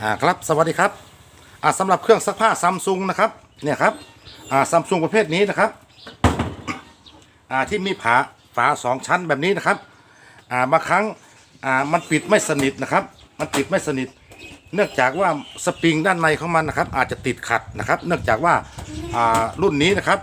อ่าครับสวัสดีครับอ่าสำหรับเครื่องซักผ้าซัมซุงนะครับเนี่ยครับอ่าซัมซุงประเภทนี้นะครับอ่าที่มีฝาฝาสองชั้นแบบนี้นะครับอ่าบางครั้งอ่ามันปิดไม่สนิทนะครับ มันปิดไม่สนิท เนื่องจากว่าสปริงด้านในของมันนะครับ อาจจะติดขัดนะครับ เนื่องจากว่าอ่ารุ่นนี้นะครับ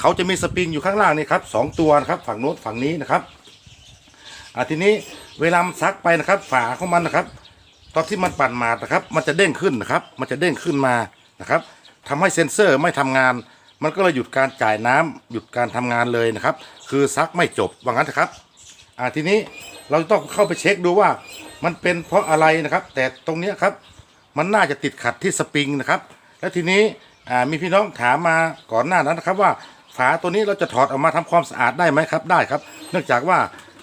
เขาจะมีสปริงอยู่ข้างล่างนี่ครับสองตัวนะครับฝั่งโน้นฝั่งนี้นะครับอ่าทีนี้เวลามันซักไปนะครับ ฝาของมันนะครับ ตอนที่มันปั่นมานะครับ มันจะเด้งขึ้นนะครับ มันจะเด้งขึ้นมานะครับทำให้เซ็นเซอร์ไม่ทำงาน มันก็เลยหยุดการจ่ายน้ำหยุดการทำงานเลยนะครับ คือซักไม่จบว่างั้นนะครับอ่าทีนี้เราต้องเข้าไปเช็คดูว่า มันเป็นเพราะอะไรนะครับ แต่ตรงนี้ครับ มันน่าจะติดขัดที่สปริงนะครับ แล้วทีนี้อ่ามีพี่น้องถามมาก่อนหน้านั้นนะครับว่าฝาตัวนี้เราจะถอดออกมาทำความสะอาดได้ไหมครับ ได้ครับ เนื่องจากว่า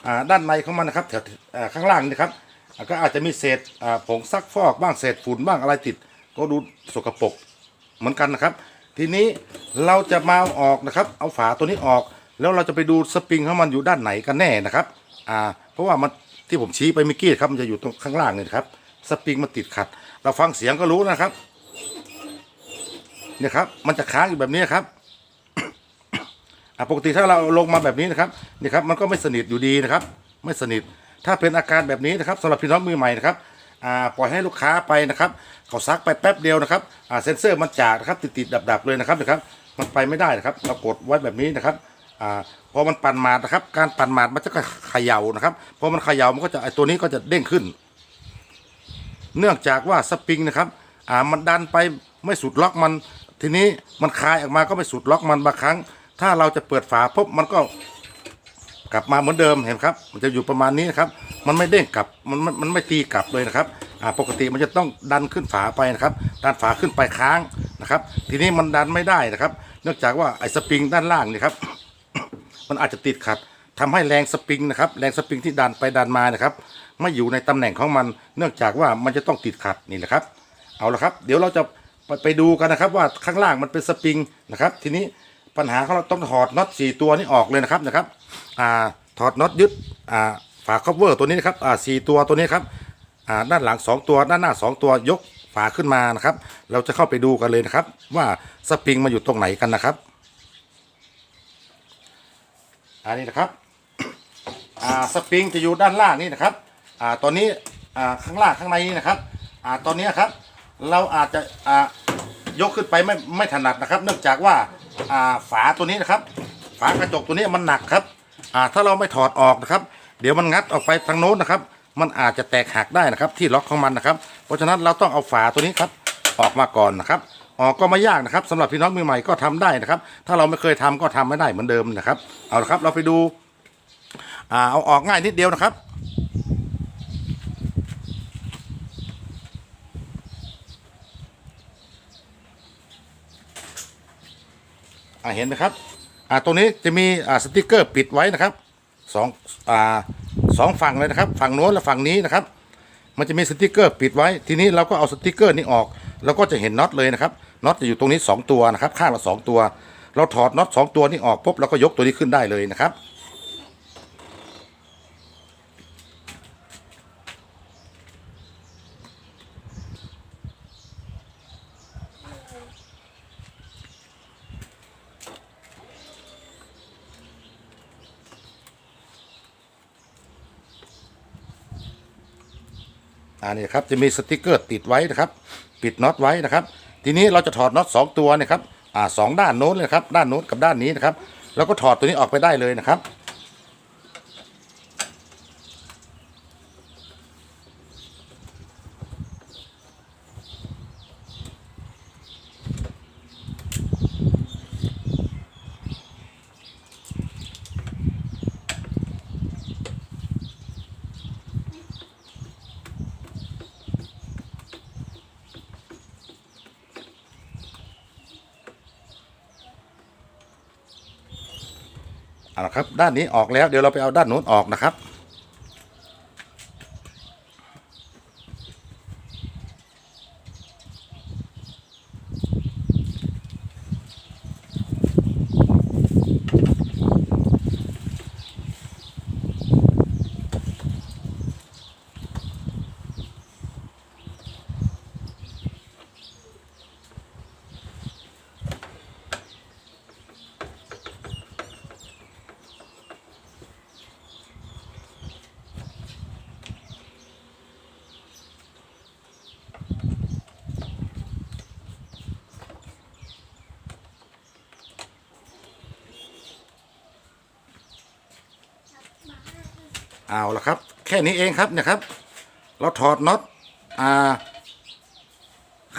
อ่าด้านในของมันนะครับแถวอ่าข้างล่างนี่ครับ ก็อาจจะมีเศษอ่าผงซักฟอกบ้างเศษฝุ่นบ้างอะไรติด ก็ดูสกปรกเหมือนกันนะครับ ทีนี้เราจะมาเอาออกนะครับ เอาฝาตัวนี้ออก แล้วเราจะไปดูสปริงของมันอยู่ด้านไหนกันแน่นะครับอ่าเพราะว่ามันที่ผมชี้ไปเมื่อกี้ครับมันจะอยู่ตรงข้างล่างนี่ครับสปริงมันติดขัด เราฟังเสียงก็รู้นะครับเนี่ยครับ มันจะค้างอยู่แบบนี้ครับปกติถ้าเราลงมาแบบนี้นะครับนี่ครับ มันก็ไม่สนิทอยู่ดีนะครับ ไม่สนิท ถ้าเป็นอาการแบบนี้นะครับสำหรับพี่น้องมือใหม่นะครับปล่อยให้ลูกค้าไปนะครับ เขาซักไปแป๊บเดียวนะครับเซ็นเซอร์มันจากนะครับติดติดดับๆเลยนะครับนะครับ มันไปไม่ได้นะครับ เรากดไว้แบบนี้นะครับอพอมันปั่นหมาดนะครับ การปั่นหมาดมันจะเขย่านะครับพอมันเขย่ามันก็จะไอตัวนี้ก็จะเด้งขึ้น เนื่องจากว่าสปริงนะครับมันดันไปไม่สุดล็อกมัน ทีนี้มันคลายออกมาก็ไม่สุดล็อกมันบางครั้ง ถ้าเราจะเปิดฝาปุ๊บมันก็ กลับมาเหมือนเดิมเห็นครับ มันจะอยู่ประมาณนี้นะครับ มันไม่เด้งกลับ มันมันมันไม่ตีกลับเลยนะครับอ่าปกติมันจะต้องดันขึ้นฝาไปนะครับ ดันฝาขึ้นไปค้างนะครับ ทีนี้มันดันไม่ได้นะครับ เนื่องจากว่าไอ้สปริงด้านล่างนี่ครับ มันอาจจะติดขัดทำให้แรงสปริงนะครับ แรงสปริงที่ดันไปดันมานะครับไม่อยู่ในตำแหน่งของมัน เนื่องจากว่ามันจะต้องติดขัดนี่แหละครับ เอาละครับ เดี๋ยวเราจะไปดูกันนะครับว่าข้างล่างมันเป็นสปริงนะครับ ทีนี้ ปัญหาของเราต้องถอดน็อตสี่ตัวนี้ออกเลยนะครับนะครับอ่าถอดน็อตยึดอ่าฝาคัฟเวอร์ตัวนี้นะครับอ่าสี่ตัวตัวนี้ครับอ่าด้านหลังสองตัวด้านหน้าสองตัวยกฝาขึ้นมานะครับ เราจะเข้าไปดูกันเลยนะครับ ว่าสปริงมาอยู่ตรงไหนกันนะครับ อันนี้นะครับอ่าสปริงจะอยู่ด้านล่างนี่นะครับอ่าตอนนี้อ่าข้างล่างข้างในนี่นะครับอ่าตอนนี้ครับ เราอาจจะอ่ายกขึ้นไปไม่ไม่ถนัดนะครับ เนื่องจากว่า อ่าฝาตัวนี้นะครับ ฝากระจกตัวนี้มันหนักครับอ่าถ้าเราไม่ถอดออกนะครับ เดี๋ยวมันงัดออกไปทางโน้นนะครับ มันอาจจะแตกหักได้นะครับ ที่ล็อกของมันนะครับ เพราะฉะนั้นเราต้องเอาฝาตัวนี้ครับออกมาก่อนนะครับออกก็ไม่ยากนะครับสำหรับพี่น้องมือใหม่ก็ทำได้นะครับ ถ้าเราไม่เคยทำก็ทำไม่ได้เหมือนเดิมนะครับ เอาละครับเราไปดูเอาออกง่ายนิดเดียวนะครับ อ่าเห็นไหมครับอ่าตรงนี้จะมีอ่าสติกเกอร์ปิดไว้นะครับสองอ่าสองฝั่งเลยนะครับ ฝั่งโน้นและฝั่งนี้นะครับ มันจะมีสติกเกอร์ปิดไว้ ทีนี้เราก็เอาสติกเกอร์นี้ออกเราก็จะเห็นน็อตเลยนะครับน็อตจะอยู่ตรงนี้ 2 ตัวนะครับ ข้างละ2ตัว เราถอดน็อต2ตัวนี้ออกปุ๊บเราก็ยกตัวนี้ขึ้นได้เลยนะครับ อ่านี่ครับจะมีสติกเกอร์ติดไว้นะครับ ปิดน็อตไว้นะครับ ทีนี้เราจะถอดน็อตสองตัวนะครับอ่าสองด้านโน้นเลยครับด้านโน้นกับด้านนี้นะครับ แล้วก็ถอดตัวนี้ออกไปได้เลยนะครับ เอาละครับ ด้านนี้ออกแล้วเดี๋ยวเราไปเอาด้านโน้นออกนะครับ เอาละครับ แค่นี้เองครับเนี่ยครับ เราถอดน็อตอ่า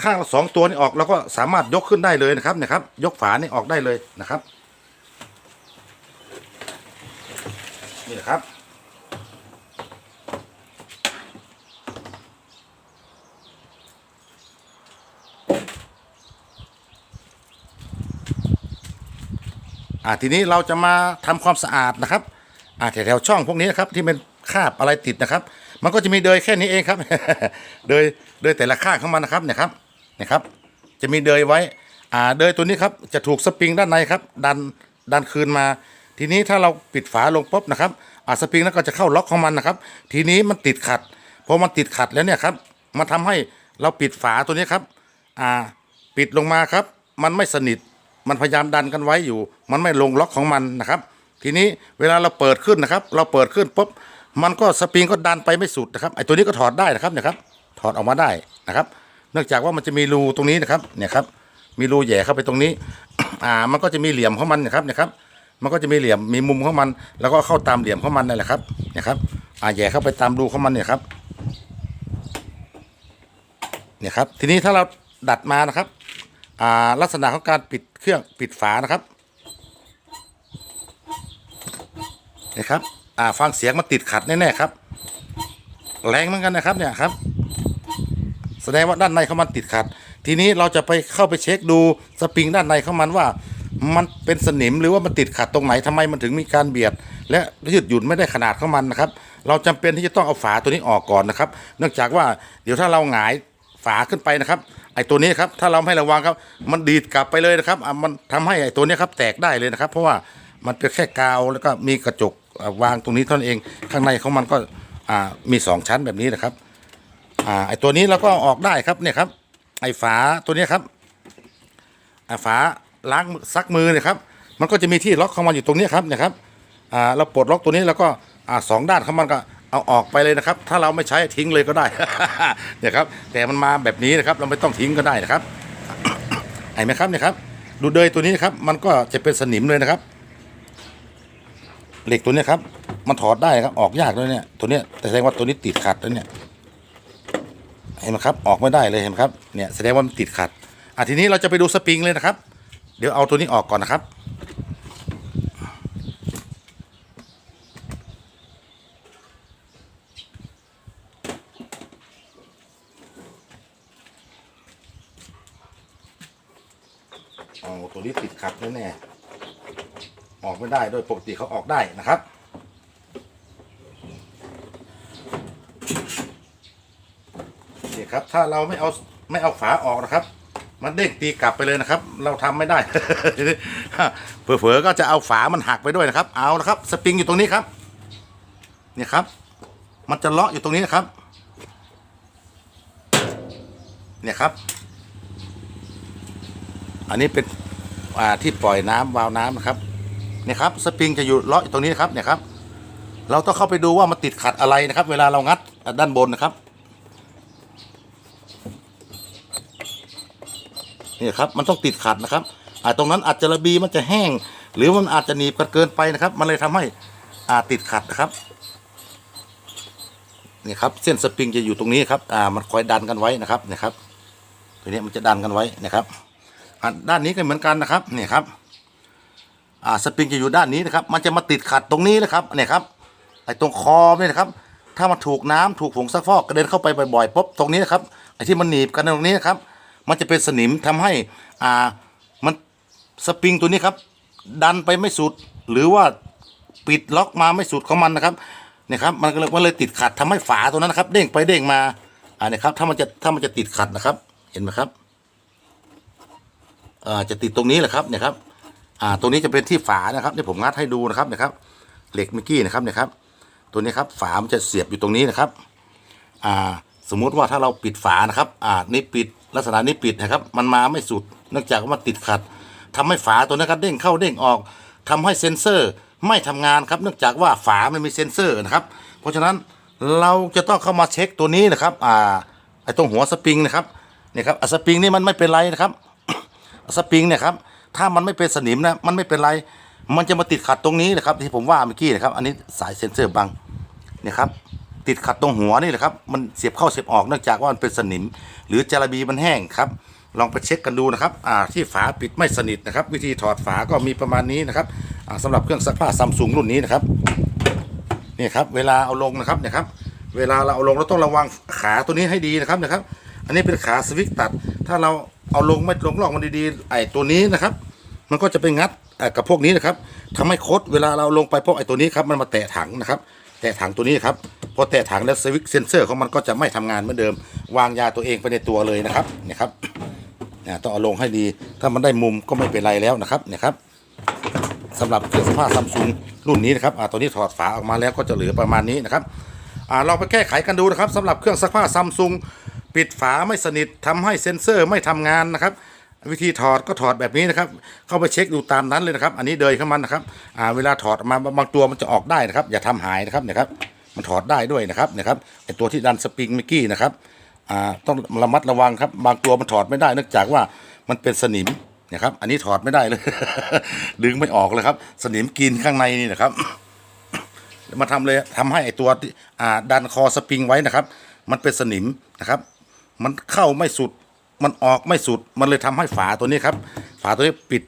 ข้างสองตัวนี้ออกเราก็สามารถยกขึ้นได้เลยนะครับเนี่ยครับ ยกฝานี่ออกได้เลยนะครับนี่นะครับ อ่าทีนี้เราจะมาทำความสะอาดนะครับ อ่าแถวๆช่องพวกนี้นะครับที่เป็นคาบอะไรติดนะครับ มันก็จะมีเดยแค่นี้เองครับ เดยเดยแต่ละข้างของมันนะครับเนี่ยครับเนี่ยครับ จะมีเดยไว้ อ่าเดยตัวนี้ครับจะถูกสปริงด้านในครับ ดันดันคืนมา ทีนี้ถ้าเราปิดฝาลงปุ๊บนะครับอ่าสปริงนั้นก็จะเข้าล็อกของมันนะครับ ทีนี้มันติดขัดพอมันติดขัดแล้วเนี่ยครับมันทำให้เราปิดฝาตัวนี้ครับ อ่า ปิดลงมาครับ มันไม่สนิท มันพยายามดันกันไว้อยู่ มันไม่ลงล็อกของมันนะครับ ทีนี้เวลาเราเปิดขึ้นนะครับ เราเปิดขึ้นปุ๊บมันก็สปริงก็ดันไปไม่สุดนะครับไอ้ตัวนี้ก็ถอดได้นะครับเนี่ยครับ ถอดออกมาได้นะครับ เนื่องจากว่ามันจะมีรูตรงนี้นะครับเนี่ยครับ มีรูแย่เข้าไปตรงนี้ อ่า มันก็จะมีเหลี่ยมของมันนะครับเนี่ยครับ มันก็จะมีเหลี่ยมมีมุมของมัน แล้วก็เข้าตามเหลี่ยมของมันนั่นแหละครับเนี่ยครับ อ่าแย่เข้าไปตามรูของมันเนี่ยครับ เนี่ยครับ ทีนี้ถ้าเราดัดมานะครับ อ่าลักษณะของการปิดเครื่องปิดฝานะครับ นี่ครับ อ่าฟังเสียงมันติดขัดแน่ๆครับ แรงเหมือนกันนะครับเนี่ยครับ แสดงว่าด้านในของมันติดขัด ทีนี้เราจะไปเข้าไปเช็คดูสปริงด้านในของมันว่า มันเป็นสนิมหรือว่ามันติดขัดตรงไหนทำไมมันถึงมีการเบียด และยืดหยุ่นไม่ได้ขนาดของมันนะครับ เราจำเป็นที่จะต้องเอาฝาตัวนี้ออกก่อนนะครับ เนื่องจากว่าเดี๋ยวถ้าเราหงายฝาขึ้นไปนะครับไอ้ตัวนี้ครับถ้าเราไม่ระวังครับ มันดีดกลับไปเลยนะครับอะมันทำให้ไอ้ตัวนี้ครับแตกได้เลยนะครับ เพราะว่ามันเป็นแค่กาวแล้วก็มีกระจก อะวางตรงนี้เท่านั้นเองข้างในของมันก็อ่ามีสองชั้นแบบนี้นะครับอ่าไอตัวนี้เราก็เอาออกได้ครับเนี่ยครับ ไอฝาตัวเนี้ยครับอ่าฝาล้างซักมือเนี่ยครับ มันก็จะมีที่ล็อกของมันอยู่ตรงเนี้ยครับเนี่ยครับอ่าเราปลดล็อกตัวนี้แล้วก็อ่าสองด้านของมันก็เอาออกไปเลยนะครับ ถ้าเราไม่ใช้ทิ้งเลยก็ได้ เนี่ยครับ แต่มันมาแบบนี้นะครับ เราไม่ต้องทิ้งก็ได้นะครับเห็นไหมครับเนี่ยครับ ดูเดยตัวนี้นะครับ มันก็จะเป็นสนิมเลยนะครับ เหล็กตัวเนี้ยครับ มันถอดได้ครับออกยากด้วยเนี่ยตัวเนี้ยแต่แสดงว่าตัวนี้ติดขัดแล้วเนี่ยเห็นไหมครับออกไม่ได้เลยเห็นไหมครับเนี่ยแสดงว่ามันติดขัดอะทีนี้เราจะไปดูสปริงเลยนะครับ เดี๋ยวเอาตัวนี้ออกก่อนนะครับเอาตัวนี้ติดขัดแน่ๆออก ได้โดยปกติเขาออกได้นะครับ นี่ครับ ถ้าเราไม่เอาไม่เอาฝาออกนะครับ มันเด้งตีกลับไปเลยนะครับ เราทำไม่ได้ เผลอๆก็จะเอาฝามันหักไปด้วยนะครับ เอาละครับ สปริงอยู่ตรงนี้ครับเนี่ยครับ มันจะเลาะอยู่ตรงนี้นะครับ เนี่ยครับ อันนี้เป็นที่ปล่อยน้ำวาวน้ำนะครับ เนี่ยครับสปริงจะอยู่เลาะอยู่ตรงนี้นะครับเนี่ยครับ เราต้องเข้าไปดูว่ามันติดขัดอะไรนะครับ เวลาเรางัดด้านบนนะครับนี่ครับมันต้องติดขัดนะครับอ่าตรงนั้นอาจจะระบีมันจะแห้ง หรือมันอาจจะหนีบกันเกินไปนะครับ มันเลยทำให้อ่าติดขัดนะครับนี่ครับเส้นสปริงจะอยู่ตรงนี้ครับอ่ามันคอยดันกันไว้นะครับนี่ครับตัวนี้มันจะดันกันไว้นะครับด้านนี้ก็เหมือนกันนะครับนี่ครับ อ่าสปริงจะอยู่ด้านนี้นะครับ มันจะมาติดขัดตรงนี้นะครับเนี่ยครับไอ้ตรงคอเนี่ยนะครับ ถ้ามันถูกน้ำถูกผงซักฟอกกระเด็นเข้าไปบ่อยๆปุ๊บตรงนี้นะครับไอ้ที่มันหนีบกันตรงนี้นะครับ มันจะเป็นสนิมทำให้อ่ามันสปริงตัวนี้ครับดันไปไม่สุดหรือว่าปิดล็อกมาไม่สุดของมันนะครับเนี่ยครับมันก็เลยมันเลยติดขัดทำให้ฝาตัวนั้นนะครับ เด้งไปเด้งมาอ่าเนี่ยครับถ้ามันจะถ้ามันจะติดขัดนะครับ เห็นไหมครับอ่าจะติดตรงนี้แหละครับเนี่ยครับ อ่าตรงนี้จะเป็นที่ฝานะครับที่ผมงัดให้ดูนะครับเนี่ยครับ เหล็กเมื่อกี้นะครับเนี่ยครับ ตัวนี้ครับฝามันจะเสียบอยู่ตรงนี้นะครับ อ่า สมมุติว่าถ้าเราปิดฝานะครับ อ่านี่ปิดลักษณะนี้ปิดนะครับ มันมาไม่สุด เนื่องจากว่ามันติดขัดทำให้ฝาตัวนี้ครับเด้งเข้าเด้งออกทำให้เซ็นเซอร์ไม่ทำงานครับ เนื่องจากว่าฝามันมีเซ็นเซอร์นะครับ เพราะฉะนั้นเราจะต้องเข้ามาเช็คตัวนี้นะครับ อ่า ไอ้ตรงหัวสปริงนะครับ เนี่ยครับอะสปริงนี่มันไม่เป็นไรนะครับ สปริงเนี่ยครับ ถ้ามันไม่เป็นสนิมนะมันไม่เป็นไร มันจะมาติดขัดตรงนี้นะครับที่ผมว่าเมื่อกี้นะครับ อันนี้สายเซ็นเซอร์บังเนี่ยครับติดขัดตรงหัวนี่แหละครับมันเสียบเข้าเสียบออกเนื่องจากว่ามันเป็นสนิม หรือจาระบีมันแห้งครับ ลองไปเช็คกันดูนะครับอ่าที่ฝาปิดไม่สนิทนะครับ วิธีถอดฝาก็มีประมาณนี้นะครับอ่าสำหรับเครื่องซักผ้าซัมซุงรุ่นนี้นะครับนี่ครับเวลาเอาลงนะครับเนี่ยครับเวลาเราเอาลงเราต้องระวังขาตัวนี้ให้ดีนะครับนะครับ อันนี้เป็นขาสวิกตัด ถ้าเรา เอาลงไม่ลงลอกมันดีๆไอ้ตัวนี้นะครับ มันก็จะไปงัดกับพวกนี้นะครับทำให้โคดเวลาเราลงไปพวกไอ้ตัวนี้ครับมันมาแตะถังนะครับ แตะถังตัวนี้ครับพอแตะถังแล้วสวิกเซนเซอร์ของมันก็จะไม่ทำงานเหมือนเดิม วางยาตัวเองไปในตัวเลยนะครับเนี่ยครับเนี่ยต้องเอาลงให้ดี ถ้ามันได้มุมก็ไม่เป็นไรแล้วนะครับเนี่ยครับสำหรับเครื่องซักผ้าซัมซุงรุ่นนี้นะครับอ่าตัวนี้ถอดฝาออกมาแล้วก็จะเหลือประมาณนี้นะครับอ่าไปแก้ไขกันดูนะครับสำหรับเครื่องซักผ้าซัมซุง ปิดฝาไม่สนิททำให้เซนเซอร์ไม่ทำงานนะครับ วิธีถอดก็ถอดแบบนี้นะครับ เข้าไปเช็คดูตามนั้นเลยนะครับ อันนี้เดยเข้ามันนะครับอ่าเวลาถอดมาบางตัวมันจะออกได้นะครับ อย่าทำหายนะครับเนี่ยครับมันถอดได้ด้วยนะครับเนี่ยครับไอตัวที่ดันสปริงเมื่อกี้นะครับอ่าต้องระมัดระวังครับ บางตัวมันถอดไม่ได้เนื่องจากว่ามันเป็นสนิมเนี่ยครับ อันนี้ถอดไม่ได้เลย ดึงไม่ออกเลยครับ สนิมกินข้างในนี่นะครับมาทำเลยทำให้ไอตัวอ่าดันคอสปริงไว้นะครับ มันเป็นสนิมนะครับ มันเข้าไม่สุด มันออกไม่สุด มันเลยทำให้ฝาตัวนี้ครับ ฝาตัวนี้ปิด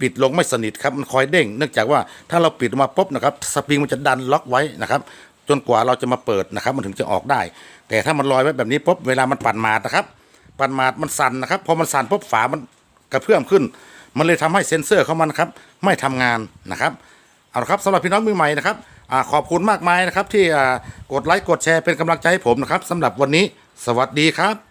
ปิดลงไม่สนิทครับ มันคอยเด้ง เนื่องจากว่าถ้าเราปิดออกมาปุ๊บนะครับ สปริงมันจะดันล็อกไว้นะครับ จนกว่าเราจะมาเปิดนะครับ มันถึงจะออกได้ แต่ถ้ามันลอยไว้แบบนี้ปุ๊บ เวลามันปั่นมาดนะครับ ปั่นมาดมันสั่นนะครับ พอมันสั่นปุ๊บฝามันกระเพื่อมขึ้น มันเลยทำให้เซ็นเซอร์ของมันครับ ไม่ทำงานนะครับเอาละครับสำหรับพี่น้องมือใหม่นะครับอขอบคุณมากมายนะครับ ที่กดไลค์กดแชร์เป็นกำลังใจให้ผมนะครับสำหรับวันนี้ สวัสดีครับ